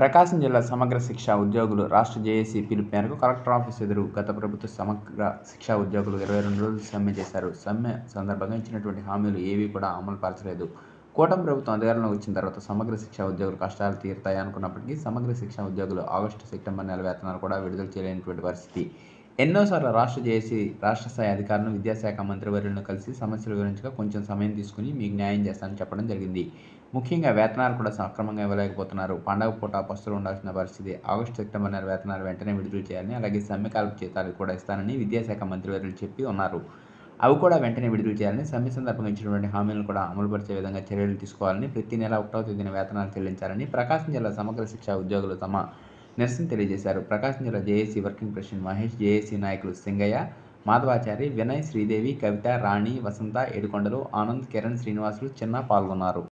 ప్రకాశం జిల్లా సమగ్ర శిక్ష ఉద్యోగులు రాష్ట్ర జేఏసీ పిలుపు మేరకు కలెక్టర్ ఆఫీస్ ఎదురు గత ప్రభుత్వ సమగ్ర శిక్షా ఉద్యోగులు ఇరవై రెండు రోజులు సమ్మె చేశారు. సమ్మె సందర్భంగా ఇచ్చినటువంటి హామీలు ఏవీ కూడా అమలు పరచలేదు. కూటమి ప్రభుత్వం అధికారంలోకి వచ్చిన తర్వాత సమగ్ర శిక్షా ఉద్యోగులు కష్టాలు తీరుతాయనుకున్నప్పటికీ సమగ్ర శిక్షా ఉద్యోగులు ఆగస్టు సెప్టెంబర్ నెల వేతనాలు కూడా విడుదల చేయలేనటువంటి పరిస్థితి. ఎన్నోసార్లు రాష్ట్ర జేఏసీ రాష్ట్ర స్థాయి అధికారులను విద్యాశాఖ మంత్రివర్యులను కలిసి సమస్యల గురించిగా కొంచెం సమయం తీసుకుని మీకు న్యాయం చేస్తానని చెప్పడం జరిగింది. ముఖ్యంగా వేతనాలు కూడా సక్రమంగా ఇవ్వలేకపోతున్నారు. పండగ పూట పస్తులు ఉండాల్సిన పరిస్థితి ఆగస్టు సెప్టెంబర్ నెల వేతనాలు వెంటనే విడుదల చేయాలని అలాగే సమ్మెకాలపు జీతాలు కూడా ఇస్తానని విద్యాశాఖ మంత్రివర్యులు చెప్పి ఉన్నారు. అవి కూడా వెంటనే విడుదల చేయాలని సమ్మె సందర్భంగా ఇచ్చినటువంటి హామీలను కూడా అమలుపరిచే విధంగా చర్యలు తీసుకోవాలని ప్రతి నెల ఒకటవ తేదీన వేతనాలు చెల్లించాలని ప్రకాశం జిల్లా సమగ్ర శిక్షా ఉద్యోగులు తమ నిరసన తెలియజేశారు. ప్రకాశం జిల్లా JAC working president Mahesh JAC నాయకులు సింగయ్య మాధవాచారి వినయ్ శ్రీదేవి కవిత రాణి వసంత ఏడుకొండలు ఆనంద్ కిరణ్ శ్రీనివాసులు చిన్న పాల్గొన్నారు.